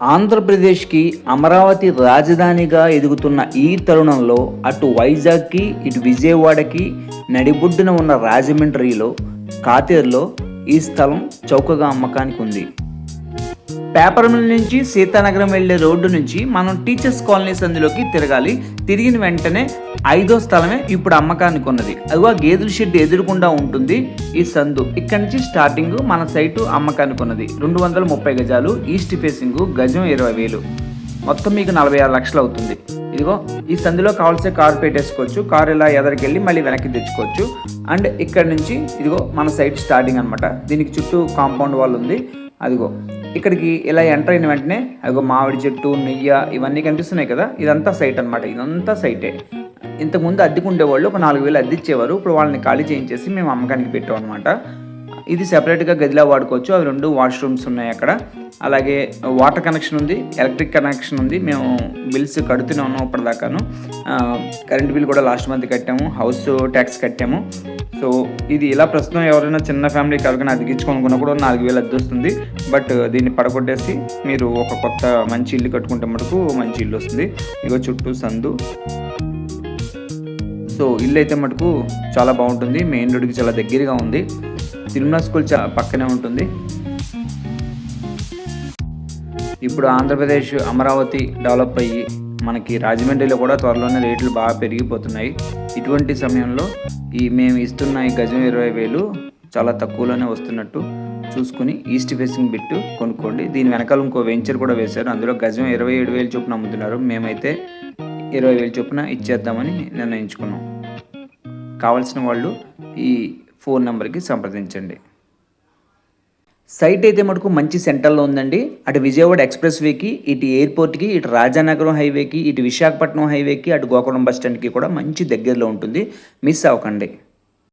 ఆంధ్రప్రదేశ్కి అమరావతి రాజధానిగా ఎదుగుతున్న ఈ తరుణంలో అటు వైజాగ్కి ఇటు విజయవాడకి నడిబొడ్డున ఉన్న రాజమండ్రిలో కాతేరులో ఈ స్థలం చౌకగా అమ్మకానికి ఉంది. పేపర్ మిల్ నుంచి సీతానగరం వెళ్ళే రోడ్డు నుంచి మనం టీచర్స్ కాలనీ సందులోకి తిరగాలి. తిరిగిన వెంటనే ఐదో స్థలమే ఇప్పుడు అమ్మకానికి ఉన్నది. అదిగో గేదెల షెడ్ ఎదురుకుండా ఉంటుంది ఈ సందు. ఇక్కడి నుంచి స్టార్టింగ్ మన సైటు అమ్మకానికి ఉన్నది. రెండు వందల ముప్పై గజాలు ఈస్ట్ ఫేసింగ్ గజం ఇరవై వేలు. మొత్తం మీకు నలభై ఆరు లక్షలు అవుతుంది. ఇదిగో ఈ సందులో కావాల్సే కారు పెట్టేసుకోవచ్చు. కారు ఇలా ఎదరికెళ్ళి మళ్ళీ వెనక్కి తెచ్చుకోవచ్చు. అండ్ ఇక్కడ నుంచి ఇదిగో మన సైట్ స్టార్టింగ్ అనమాట దీనికి చుట్టూ కాంపౌండ్ వాల్ ఉంది. అదిగో ఇక్కడికి ఇలా ఎంటర్ అయిన వెంటనే అదిగో మామిడి చెట్టు నెయ్య ఇవన్నీ కనిపిస్తున్నాయి కదా ఇదంతా సైట్ అనమాట ఇదంతా సైటే ఇంతకుముందు అద్దెకు ఉండేవాళ్ళు ఒక నాలుగు వేలు అద్దె ఇచ్చేవారు. ఇప్పుడు వాళ్ళని ఖాళీ చేయించేసి మేము అమ్మకానికి పెట్టాం అనమాట ఇది సెపరేట్గా గదిలా వాడుకోవచ్చు. అవి రెండు వాష్రూమ్స్ ఉన్నాయి అక్కడ. అలాగే వాటర్ కనెక్షన్ ఉంది ఎలక్ట్రిక్ కనెక్షన్ ఉంది. మేము బిల్స్ కడుతూనే ఉన్నాం ఇప్పటిదాకాను కరెంట్ బిల్ కూడా లాస్ట్ మంత్ కట్టాము. హౌస్ ట్యాక్స్ కట్టాము. సో ఇది ఇలా ప్రస్తుతం ఎవరైనా చిన్న ఫ్యామిలీకి ఎవరికైనా అతికించుకోనుకున్నా కూడా నాలుగు వేలు అద్దె వస్తుంది. బట్ దీన్ని పడగొట్టేసి మీరు ఒక కొత్త మంచి ఇల్లు కట్టుకుంటే మటుకు మంచి ఇల్లు వస్తుంది. ఇగో చుట్టూ సందు. సో ఇల్లు అయితే మటుకు చాలా బాగుంటుంది. మెయిన్ రోడ్కి చాలా దగ్గరగా ఉంది. తిరుమల స్కూల్ పక్కనే ఉంటుంది. ఇప్పుడు ఆంధ్రప్రదేశ్ అమరావతి డెవలప్ అయ్యి మనకి రాజమండ్రిలో కూడా త్వరలోనే రేట్లు బాగా పెరిగిపోతున్నాయి. ఇటువంటి సమయంలో ఈ మేము ఇస్తున్న ఈ గజం ఇరవై వేలు చాలా తక్కువలోనే వస్తున్నట్టు చూసుకుని ఈస్ట్ ఫేసింగ్ బిట్టు కొనుక్కోండి. దీని వెనకాల ఇంకో వెంచర్ కూడా వేశారు. అందులో గజం ఇరవై ఏడు వేలు చొప్పున అమ్ముతున్నారు. మేమైతే ఇరవై వేలు చొప్పున ఇచ్చేద్దామని నిర్ణయించుకున్నాం. కావాల్సిన వాళ్ళు ఈ ఫోన్ నెంబర్కి సంప్రదించండి. సైట్ అయితే మటుకు మంచి సెంటర్లో ఉందండి. అటు విజయవాడ ఎక్స్ప్రెస్ వేకి ఇటు ఎయిర్పోర్ట్కి ఇటు రాజానగరం హైవేకి ఇటు విశాఖపట్నం హైవేకి అటు గోకులం బస్ స్టాండ్కి కూడా మంచి దగ్గరలో ఉంటుంది. మిస్ అవ్వకండి.